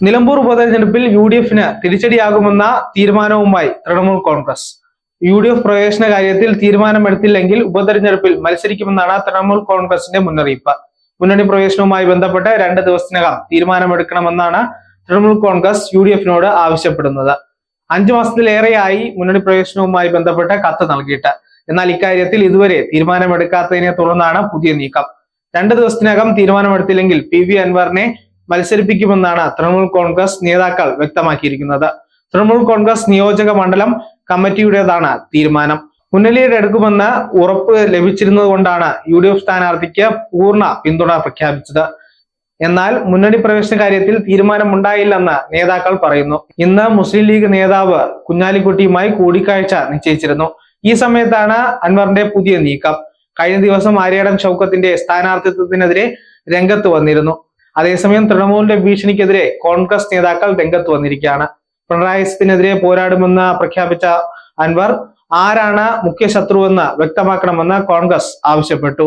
നിലമ്പൂർ ഉപതെരഞ്ഞെടുപ്പിൽ U D എഫിന് തിരിച്ചടിയാകുമെന്ന തീരുമാനവുമായി Trinamool Congress. U D F പ്രവേശന കാര്യത്തിൽ തീരുമാനമെടുത്തില്ലെങ്കിൽ ഉപതെരഞ്ഞെടുപ്പിൽ മത്സരിക്കുമെന്നാണ് തൃണമൂൽ കോൺഗ്രസിന്റെ മുന്നറിയിപ്പ്. മുന്നണി പ്രവേശനവുമായി ബന്ധപ്പെട്ട് രണ്ട് ദിവസത്തിനകം തീരുമാനമെടുക്കണമെന്നാണ് തൃണമൂൽ കോൺഗ്രസ് യു ഡി എഫിനോട് ആവശ്യപ്പെടുന്നത്. അഞ്ചു മാസത്തിലേറെയായി മുന്നണി പ്രവേശനവുമായി ബന്ധപ്പെട്ട് കത്ത് നൽകിയിട്ട്. എന്നാൽ ഇക്കാര്യത്തിൽ ഇതുവരെ തീരുമാനമെടുക്കാത്തതിനെ തുടർന്നാണ് പുതിയ നീക്കം. രണ്ട് ദിവസത്തിനകം തീരുമാനമെടുത്തില്ലെങ്കിൽ പി വി അൻവറിനെ മത്സരിപ്പിക്കുമെന്നാണ് തൃണമൂൽ കോൺഗ്രസ് നേതാക്കൾ വ്യക്തമാക്കിയിരിക്കുന്നത്. തൃണമൂൽ കോൺഗ്രസ് നിയോജക മണ്ഡലം കമ്മിറ്റിയുടേതാണ് തീരുമാനം. മുന്നണിയുടെ എടുക്കുമെന്ന് ഉറപ്പ് ലഭിച്ചിരുന്നത് കൊണ്ടാണ് യു ഡി എഫ് സ്ഥാനാർത്ഥിക്ക് പൂർണ പിന്തുണ പ്രഖ്യാപിച്ചത്. എന്നാൽ മുന്നണി പ്രവേശന കാര്യത്തിൽ തീരുമാനമുണ്ടായില്ലെന്ന് നേതാക്കൾ പറയുന്നു. ഇന്ന് മുസ്ലിം ലീഗ് നേതാവ് കുഞ്ഞാലിക്കുട്ടിയുമായി കൂടിക്കാഴ്ച നിശ്ചയിച്ചിരുന്നു. ഈ സമയത്താണ് അൻവറിന്റെ പുതിയ നീക്കം. കഴിഞ്ഞ ദിവസം ആര്യാടൻ ഷൗക്കത്തിന്റെ സ്ഥാനാർത്ഥിത്വത്തിനെതിരെ രംഗത്ത് വന്നിരുന്നു. അതേസമയം തൃണമൂലിന്റെ ഭീഷണിക്കെതിരെ കോൺഗ്രസ് നേതാക്കൾ രംഗത്ത് വന്നിരിക്കുകയാണ്. പിണറായി സത്തിനെതിരെ പോരാടുമെന്ന് പ്രഖ്യാപിച്ച അൻവർ ആരാണ് മുഖ്യ ശത്രുവെന്ന് വ്യക്തമാക്കണമെന്ന് കോൺഗ്രസ് ആവശ്യപ്പെട്ടു.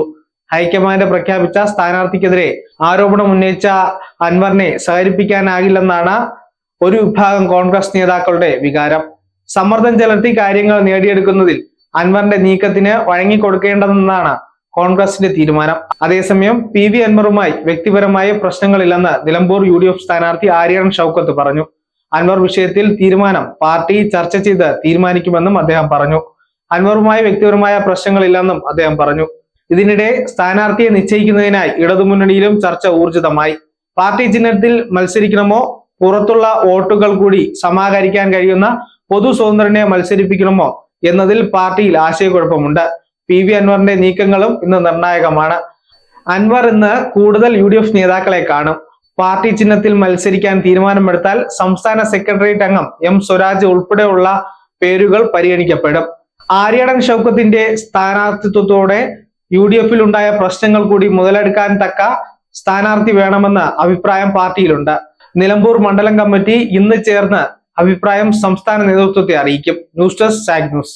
ഹൈക്കമാൻഡ് പ്രഖ്യാപിച്ച സ്ഥാനാർത്ഥിക്കെതിരെ ആരോപണം ഉന്നയിച്ച അൻവറിനെ സഹകരിപ്പിക്കാനാകില്ലെന്നാണ് ഒരു വിഭാഗം കോൺഗ്രസ് നേതാക്കളുടെ വികാരം. സമ്മർദ്ദം ചെലുത്തി കാര്യങ്ങൾ നേടിയെടുക്കുന്നതിൽ അൻവറിന്റെ നീക്കത്തിന് വഴങ്ങിക്കൊടുക്കേണ്ടതെന്നാണ് കോൺഗ്രസിന്റെ തീരുമാനം. അതേസമയം പി വി അൻവറുമായി വ്യക്തിപരമായ പ്രശ്നങ്ങളില്ലെന്ന് നിലമ്പൂർ യു ഡി എഫ് സ്ഥാനാർത്ഥി ആര്യൻ ഷൌക്കത്ത് പറഞ്ഞു. അൻവർ വിഷയത്തിൽ തീരുമാനം പാർട്ടി ചർച്ച ചെയ്ത് തീരുമാനിക്കുമെന്നും അദ്ദേഹം പറഞ്ഞു. അൻവറുമായി വ്യക്തിപരമായ പ്രശ്നങ്ങളില്ലെന്നും അദ്ദേഹം പറഞ്ഞു. ഇതിനിടെ സ്ഥാനാർത്ഥിയെ നിശ്ചയിക്കുന്നതിനായി ഇടതുമുന്നണിയിലും ചർച്ച ഊർജിതമായി. പാർട്ടി ചിഹ്നത്തിൽ മത്സരിക്കണമോ? പുറത്തുള്ള വോട്ടുകൾ കൂടി സമാഹരിക്കാൻ കഴിയുന്ന പൊതു സ്വതന്ത്രനെ മത്സരിപ്പിക്കണമോ? എന്നതിൽ പാർട്ടിയിൽ ആശയക്കുഴപ്പമുണ്ട്. പി വി അൻവറിന്റെ നീക്കങ്ങളും ഇന്ന് നിർണായകമാണ്. അൻവർ ഇന്ന് കൂടുതൽ യു ഡി എഫ് നേതാക്കളെ കാണും. പാർട്ടി ചിഹ്നത്തിൽ മത്സരിക്കാൻ തീരുമാനമെടുത്താൽ സംസ്ഥാന സെക്രട്ടേറിയറ്റ് അംഗം എം സ്വരാജ് ഉൾപ്പെടെയുള്ള പേരുകൾ പരിഗണിക്കപ്പെടും. ആര്യടൻ ഷൗക്കത്തിന്റെ സ്ഥാനാർത്ഥിത്വത്തോടെ യു ഡി എഫിൽ ഉണ്ടായ പ്രശ്നങ്ങൾ കൂടി മുതലെടുക്കാൻ തക്ക സ്ഥാനാർത്ഥി വേണമെന്ന് അഭിപ്രായം പാർട്ടിയിലുണ്ട്. നിലമ്പൂർ മണ്ഡലം കമ്മിറ്റി ഇന്ന് ചേർന്ന് അഭിപ്രായം സംസ്ഥാന നേതൃത്വത്തെ അറിയിക്കും. News desk Sag news.